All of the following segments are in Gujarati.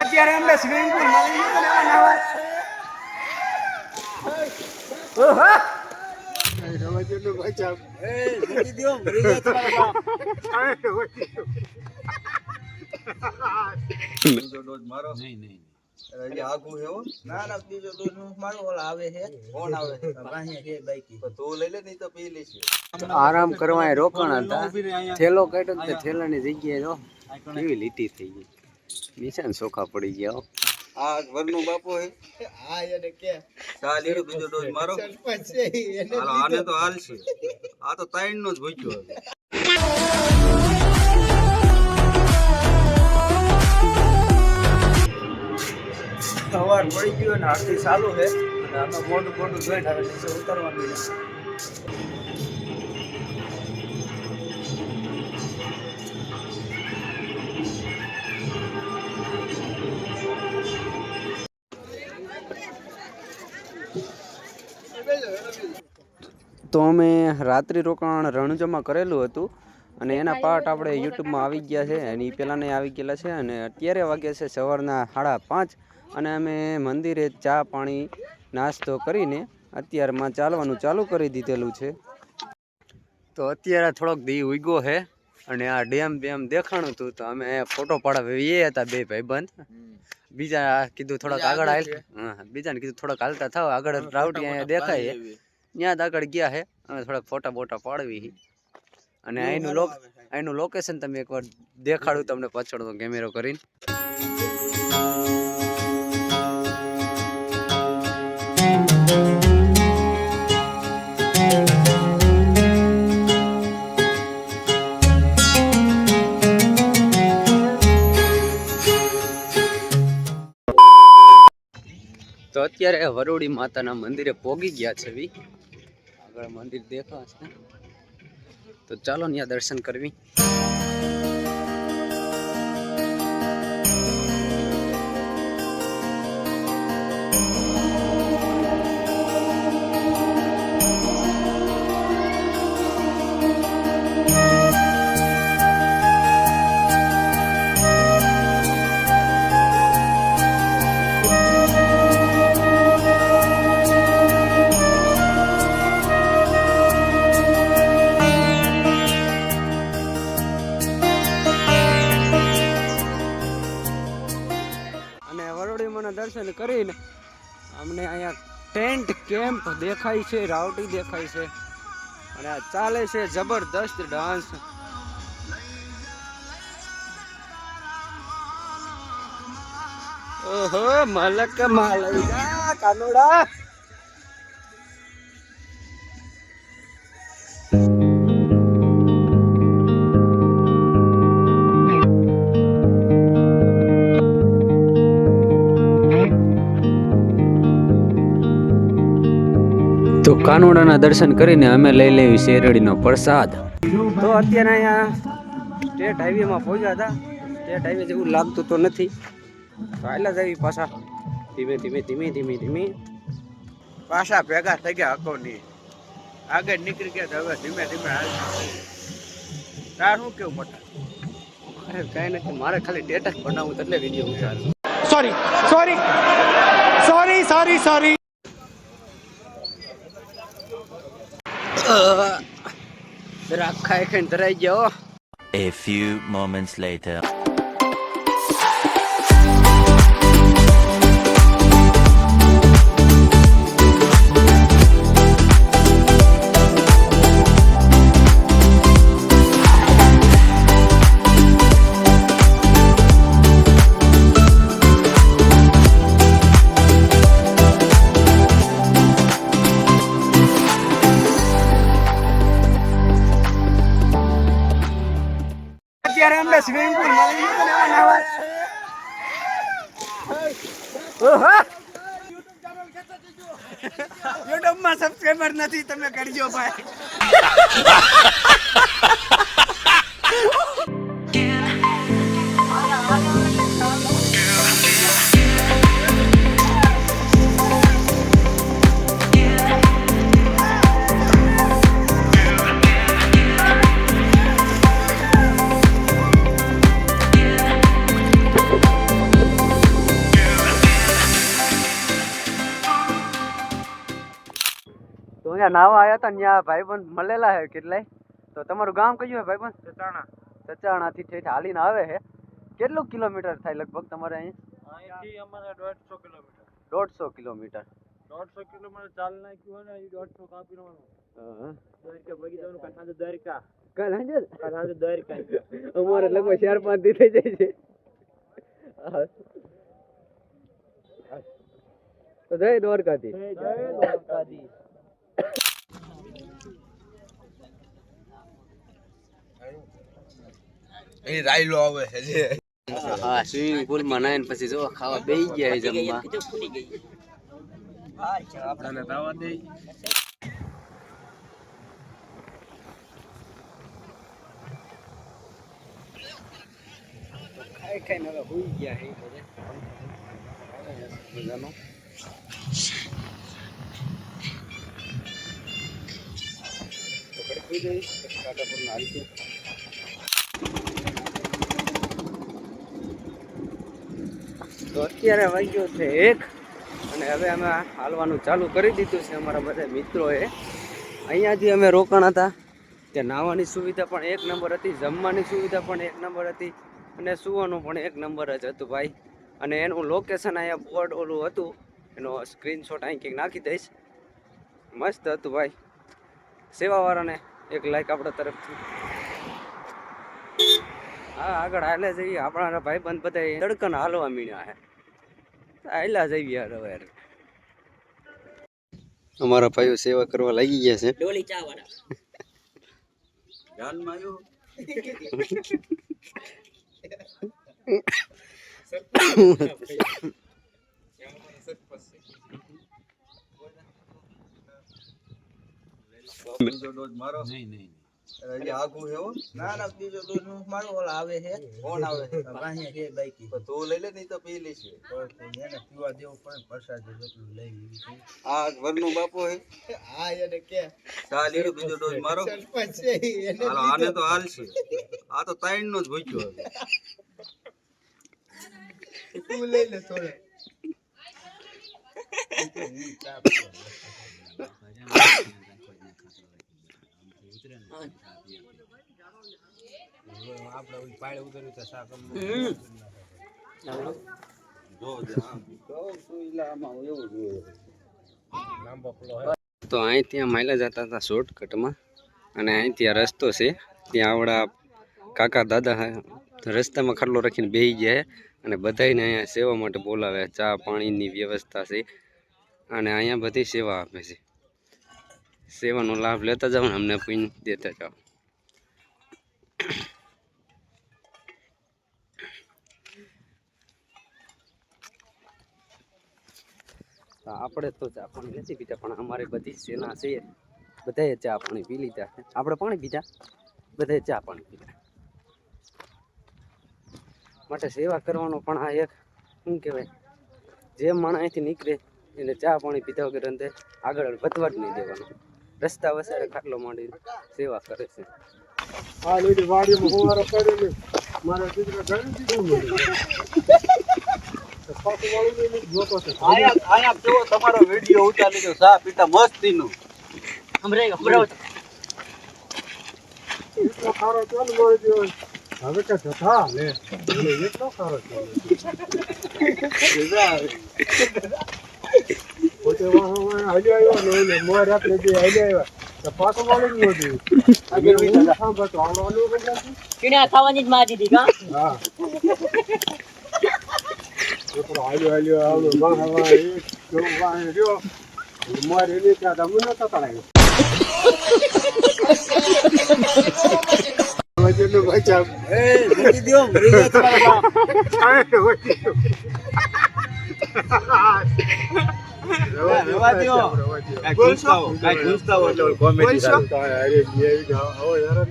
અત્યારે અમને સ્વિમિંગ પુલ તો પી આરામ કરવા રોકાણ હતા. થેલો કાઢ્યો તે થેલાની જગ્યાએ જો કેવી લીટી થઈ ગઈ. નિશાન સોખા પડી ગયા આ વરનો બાપો હે. હા એને કે ચા લીધો બીજો ડોઝ મારો? હાલો આને તો હાલ છે. આ તો ત્રણ નો જ ભૂખ્યો સવાર પડી ગયો ને આરતી ચાલુ છે. અને આનો મોટું મોટું જોઈને હવે નીચે ઉતરવાનું છે. તો અમે રાત્રિ રોકાણ રણજમાં કરેલું હતું અને એના પાર્ટ આપણે યુટ્યુબમાં આવી ગયા છે અને એ પહેલાંને આવી ગયેલા છે અને અત્યારે વાગ્યા છે સવારના સાડા પાંચ અને અમે મંદિરે ચા પાણી નાસ્તો કરીને અત્યારમાં ચાલવાનું ચાલુ કરી દીધેલું છે. તો અત્યારે થોડોક દી ઉગ્યો છે અને આ ડેમ બેમ દેખાણું હતું તો અમે ફોટો પાડવા એ હતા બે ભાઈબંધ. બીજા કીધું થોડાક આગળ હાલ બીજાને કીધું થોડાક હાલતા થાવ આગળ રાઉટી અહીંયા દેખાય ત્યાં આગળ ગયા છે અમે થોડાક ફોટા બોટા પાડવી અને અહીંનું લોક અહીંનું લોકેશન તમે એકવાર દેખાડું તમને પાછળનો કેમેરો કરીને. તો અત્યારે વરોડી માતાના મંદિરે પોગી ગયા છે આગળ મંદિર દેખાશે. તો ચાલો ત્યાં દર્શન કરવી. કેમ્પ દેખાય છે, રાવટી દેખાય છે. અને આ ચાલે છે જબરદસ્ત ડાન્સ. ઓહો, મલક માલૈયા કાનુડા. તો કાનુડાના દર્શન કરીને અમે લઈ લેવી શેરડીનો પ્રસાદ. તો અત્યારે અહીંયા સ્ટેટ હાઈવેમાં પહોંચ્યા હતા. સ્ટેટ હાઈવે જેવું લાગતું તો નથી. ચાલ્યા જવી આવી પાછા. ધીમે ધીમે ધીમે ધીમે ધીમે. પાછા ભેગા થઈ ગયા હકોની આગળ નીકળી ગયા તો હવે ધીમે ધીમે હાલ. તાર શું કેવું મોટા અરે કાંઈ નથી. મારે ખાલી સ્ટેટસ બનાવવું તો એટલે video ઉતારું sorry sorry sorry sorry sorry. જરા ખાઈ ખાઈને ધરાઈ ગયો A few moments later. અત્યારે અમને સ્વિમિંગ પુલ મળી ગયું ને નાવા ઓહો. યુટ્યુબમાં સબસ્ક્રાઇબર નથી તમે કરજો ભાઈ. અહીંયા નાવા આવ્યા હતા ત્યાં ભાઈબંધ મળેલા હે કેટલાય. તો તમારું ગામ કયું હે ભાઈબંધ? ચચાણા. સચાણાથી ઠેઠ હાલીને આવે છે. કેટલું કિલોમીટર થાય લગભગ તમારે અહીંયા અહીંથી અમારે દોઢસો કિલોમીટર. દોઢસો કિલોમીટર. દોઢસો કિલોમીટર ચાલ નાખ્યું હોય ને એ દોઢસો કાપી લેવાનું જવાનું અમારે લગભગ ચાર પાંચ દી થઈ જાય છે. તો જય દ્વારકાથી જય દ્વારકાધીશ. એ રાયલો આવે છે જે. હા સ્વિમિંગ પુલમાં નાઈને પછી જો ખાવા બેસી ગયા છે જમવા. આપણાને દાવા દે. ખાઈ ખાઈને હવે હુઈ ગયા હે બધા મજાનો પકડી પછી કાંટા પર નાખીએ. તો અત્યારે વાગ્યો છે એક અને હવે અમે હાલવાનું ચાલુ કરી દીધું છે અમારા બધા મિત્રોએ. અહીંયાથી અમે રોકાણ હતા. ત્યાં નાહવાની સુવિધા પણ એક નંબર હતી, જમવાની સુવિધા પણ એક નંબર હતી અને સુવાનું પણ એક નંબર જ હતું ભાઈ. અને એનું લોકેશન અહીંયા બોર્ડ ઓલું હતું. એનો સ્ક્રીનશોટ અહીં કંઈક નાખી દઈશ. મસ્ત હતું ભાઈ. સેવાવાળાને એક લાઈક આપણા તરફથી. હા, આગળ હાલે જઈએ આપણા ભાઈબંધ બધા તડકાને હાલવા મીણ્યા હે હાલ્યા જઈએ યાર હવે અમારા ભાઈઓ સેવા કરવા લાગી ગયા છે. ધ્યાનમાં આવ્યું બીજો ડોજ મારો નહીં નહીં. છે હો ના ના બીજો મારો ઓલા આવે છે. કોણ આવે વાહે છે બાઈકી તો લઈ લે નહીં તો પી લઈશ. એને પીવા દેવું પણ પ્રસાદ જેટલું લઈ લીધું. આ વરનું બાપુ હે? આ એને કે. ચા લીધો બીજો ડોઝ મારો. સરપંચ છે એને હાલો આને તો હાલ છે. આ તો ત્રણ નો જ ભૂખ્યો હવે. તું લઈ લે થોડે. આપણે ઓલી પાળે ઉતર્યું તો શાક તો અહીંથી માયલા જતા હતા શોર્ટકટમાં અને અહીંથી આ રસ્તો છે. ત્યાં આવડા કાકા દાદા રસ્તામાં ખાટલો રાખીને બેસી ગયા અને બધાયને અહીંયા સેવા માટે બોલાવે ચા પાણીની વ્યવસ્થા છે અને અહીંયા બધી સેવા આપે છે. સેવાનો લાભ લેતા જાઓ ને અમને પીન દેતા જાઓ. આપણે તો ચા પાણી નથી પીતા, પણ અમારી બધી સેના છે. બધાએ ચા પાણી પી લીધા. આપણે પાણી પીધા? બધાએ ચા પાણી પીધા. માટે સેવા કરવાનો પણ આ એક, શું કહેવાય જે માણસ નીકળે, એને ચા પાણી પીધા વગર અંદર આગળ વધવા જ નહીં દેવાનો. રસ્તા વસારે ખાટલો માંડી સેવા કરે છે. આ લીધી વાડીમાં હોવારો કરેલી મારા દીકરા ઘણી દીધું પાછું જોતો છે. આયા આયા જો તમારો વીડિયો ઉતારી લીધો સા પીતા મસ્તીનું. એટલો ખારો ચાલુ મારી દ્યો હવે કે જથા લે એટલો ખારો ચાલુ. ને રાત્રે જે હાલી આવ્યા તો પાછો વાળું જ નહોતું આગળ હું સાંભળતો આલો આલો કદાચ કિણા ખાવાની જ માં દીધી કા હા. હાલ્યો હાલ્યો આવ્યો વાહ વાહ એક જો વાહ રહ્યો મોર એની ત્યાં તમે નતા તળાયો વજનનો બચાવ. એ મૂકી દ્યો મરી જાય તમારા બાપ.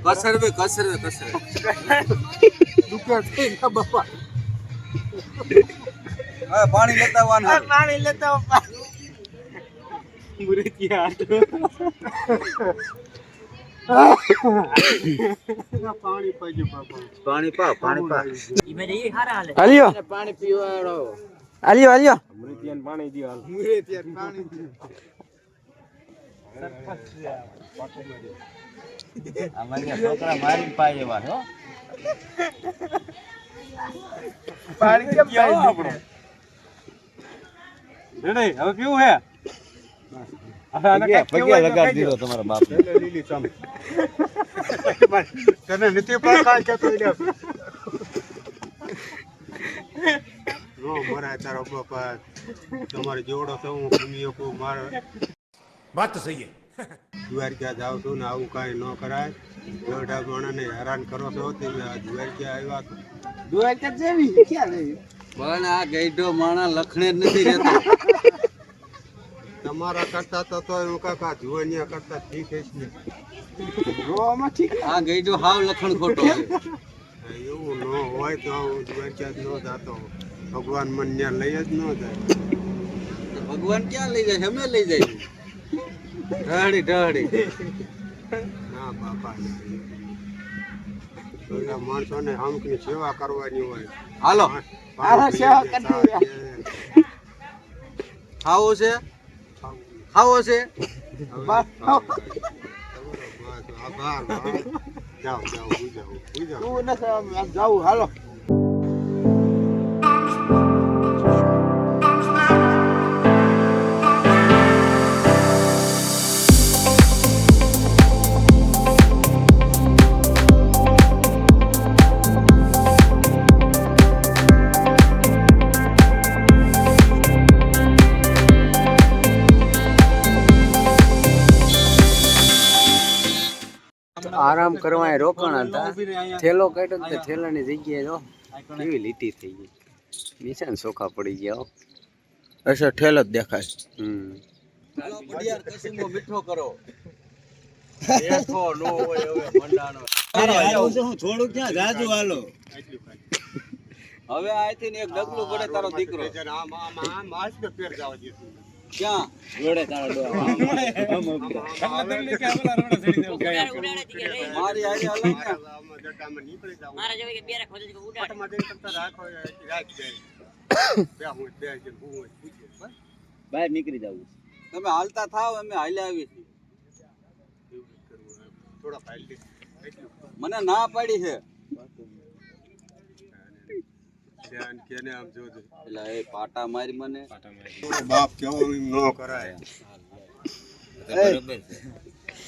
કસર હવે પાણી લેતા આવવાનું. પાણી લેતા પાણી પાજો બાપા પાણી પા પાણી પા ઈ મેં હારા હાલે. હાલ્યો. પાણી પીવાડો હાલ્યો આલ્યો. મૃત્યન પાણી દી હાલ. મુરે ત્યાં પાણી અમારી છોકરા મારી પાસે એવા હો. પાણી કેમ પાઈ આપણો? નહીં હવે પીવું હે? હવે આને પગ્યા કાંઈક કેવું હોય તો લગાડી દીધો તમારા બાપ. લીલી ચમ. તને નો મરાય તારો બાપા તમારે જોડો તો હું ભૂમિ કો માર. વાત તો સહી દ્વારકા જાવ છું ને આવું કાંઈ ન કરાય. જોડા માણસને હેરાન કરો છો તે દ્વારકા આવ્યા તો દ્વારકા જેવી ક્યાં જેવી? પણ આ ગઈઢો માણસ લખણે જ નથી રહેતો. તમારા કરતા તો તો એવું કાકા જુવાનિયા કરતા ઠીક છે રોવામાં ઠીક આ ગઈડો હાવ લખણ ખોટો એવું ન હોય તો હું દ્વારકા ન જાતો ભગવાન મન ત્યાં લઈ જ ન જાય. ભગવાન ક્યાં લઈ જાય? અમે લઈ જાય. ઢહડી ઢહડી ના બાપા ના. માણસો ને માણસોને હમકની સેવા કરવાની હોય. હાલો. ખાવો છે? ખાવો છે? બસ. આભાર જાઓ જાઓ જાઓ જાવું હાલો. આરામ કરવા એ રોકાણ હતા. થેલો કાઢ્યો તો થેલાની જગ્યાએ જો કેવી લીટી થઈ ગઈ. નિશાન સોખા પડી ગયા હો. અચ્છા ઠેલો જ દેખાય. હમ. મીઠો કરો. નો હોય હવે થોડું ક્યાં? જાજુ હાલો. હવે આથી ને એક ડગલું પડે તારો દીકરો. આમ આમ આમ આજ તો જવા દે ક્યાં? રોડે તારો મારી નીકળી જાવ મારા જેવી કે બેરે ખોદી દીધું, ઉડાડ. પટમાં રાખો રાખ બે. હું બે બહાર નીકળી જવું તમે હાલતા થાવ અમે હાલ્યા આવી છીએ. થોડા મને ના પાડી છે. ધ્યાન કેને આમ જોજો એટલે એ પાટા મારી મને. બાપ કેવો ન કરાય.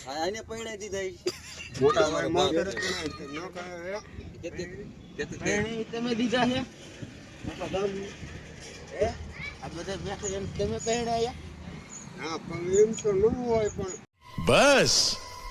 આ આને પૈણે દીધા મોટા ભાઈ માં કરે ન કરે કેતી- કેતી- તમે દીધા છે? હે? આ બધા બેઠા એમ તમે પહેરાયા હા પણ એમ તો ન હોય પણ. बस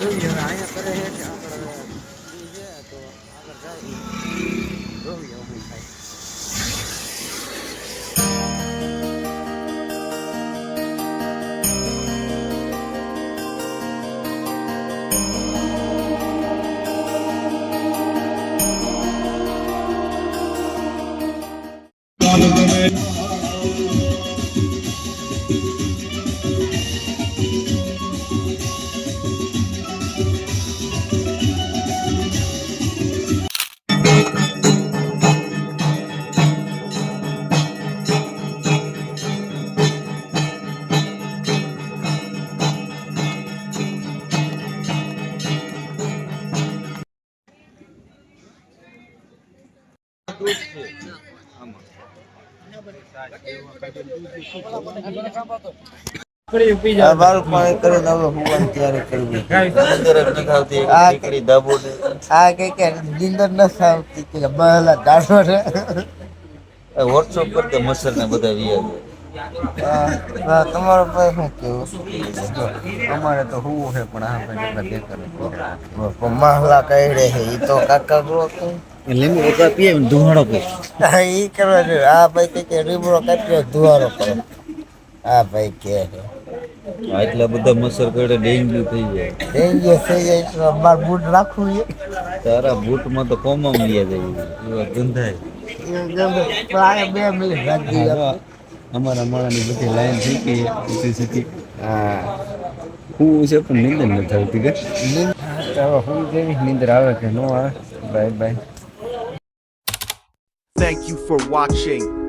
જોઈએ હવે અહીંયા કરે છે વોટ્સઅપ પર મસર ને બધા વી આ તમારો શું કેવું અમારે તો હું છે પણ આ એટલા બેકાર માહલા કઈડે છે એ તો કાકા કે? લીંબુ વગર પીએ ધુવાડો પીએ. હા, એ કરવા જોઈએ. આ ભાઈ કે કે રીબડો કાપ્યો ધુવારો કરો. આ ભાઈ કે છે. બધા મસર કરે ડેન્ગ્યુ થઈ જાય. ડેન્ગ્યુ થઈ જાય તો બાર બૂટ રાખવું છે. તારા બૂટમાં તો કોમમ લઈ જાય એવા બે મિનિટ રાખી અમારા માળાની બધી લાઈન થઈ ગઈ ઊંચી સીધી હા હું છે પણ નિંદર નથી આવતી કે? હું જેવી નીંદર આવે કે ન આવે bye bye. Thank you for watching.